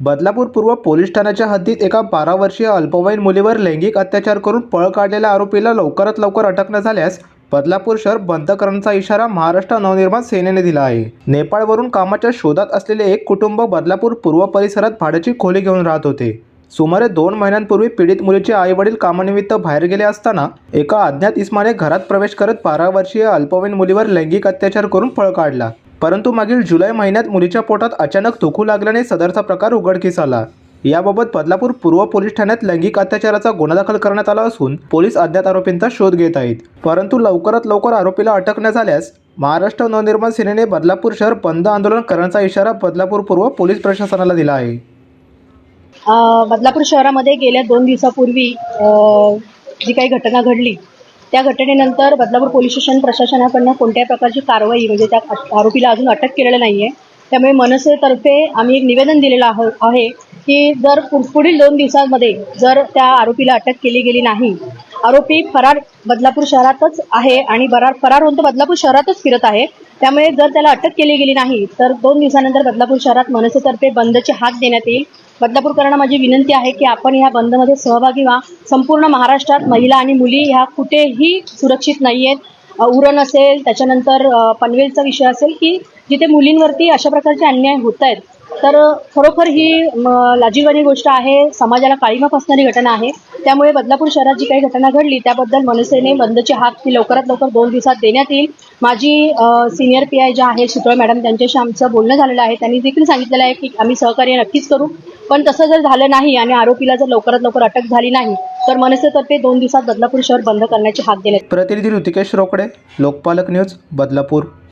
बदलापूर पूर्व पोलीस ठाण्याच्या हद्दीत एका बारा वर्षीय अल्पवयीन मुलीवर लैंगिक अत्याचार करून पळ काढलेल्या आरोपीला लवकरात लवकर अटक न झाल्यास बदलापूर शहर बंद करण्याचा इशारा महाराष्ट्र नवनिर्माण सेनेने दिला आहे. नेपाळवरून कामाच्या शोधात असलेले एक कुटुंब बदलापूर पूर्व परिसरात भाड्याची खोली घेऊन राहत होते. सुमारे दोन महिन्यांपूर्वी पीडित मुलीचे आई वडील कामानिमित्त बाहेर गेले असताना एका अज्ञात इस्माने घरात प्रवेश करत बारा वर्षीय अल्पवयीन मुलीवर लैंगिक अत्याचार करून पळ काढला. परंतु मागील जुलै महिन्यात मुलीच्या पोटात अचानक दुखू लागल्याने सदरचा प्रकार उघडकीस आला. याबाबत बदलापूर पूर्व पोलीस ठाण्यात लैंगिक अत्याचाराचा गुन्हा दाखल करण्यात आला असून पोलीस अज्ञात आरोपींचा शोध घेत आहेत. परंतु लवकरात लवकर आरोपीला अटक न झाल्यास महाराष्ट्र नवनिर्माण सेनेने बदलापूर शहर बंद आंदोलन करण्याचा इशारा बदलापूर पूर्व पोलीस प्रशासनाला दिला आहे. बदलापूर शहरामध्ये गेल्या दोन दिवसापूर्वी जी काही घटना घडली त्या घटनेनंतर बदलापूर पोलीस स्टेशन प्रशासनाकडनं कोणत्याही प्रकारची कारवाई म्हणजे त्या आरोपीला अजून अटक केलेलं नाही आहे त्यामुळे मनसेतर्फे आम्ही एक निवेदन दिलेलं आहो आहे की जर पुढील दोन दिवसांमध्ये जर त्या आरोपीला अटक केली गेली नाही आरोपी फरार बदलापूर शहरातच आहे आणि बरार फरार होऊन तो बदलापूर शहरातच फिरत आहे. त्यामुळे जर त्याला अटक केली गेली नाही तर दोन दिवसानंतर बदलापूर शहरात मनसेतर्फे बंदचे हात देण्यात येईल. बदलापूरकरांना माझी विनंती आहे की आपण ह्या बंदमध्ये सहभागी व्हा. संपूर्ण महाराष्ट्रात महिला आणि मुली ह्या कुठेही सुरक्षित नाही आहेत उरण असेल त्याच्यानंतर पनवेलचा विषय असेल की जिथे मुलींवरती अशा प्रकारचे अन्याय होत आहेत तर खरोखर ही लाजीवानी गोष्ट आहे. समाजाला काळीमा फसणारी घटना आहे. त्यामुळे बदलापूर शहरात जी काही घटना घडली त्याबद्दल मनसेने बंदची हात ती लवकरात लवकर दोन दिवसात देण्यात येईल. माझी सिनियर पी आय ज्या आहे शितळ मॅडम त्यांच्याशी आमचं बोलणं झालेलं आहे. त्यांनी देखील सांगितलेलं आहे की आम्ही सहकार्य नक्कीच करू. पण तसं जर झालं नाही आणि आरोपीला जर लवकरात लवकर अटक झाली नाही तर मनसेतर्फे दोन दिवसात बदलापूर शहर बंद करण्याचे हात देण्यात प्रतिनिधी ऋतिकेश रोकडे लोकपालक न्यूज बदलापूर.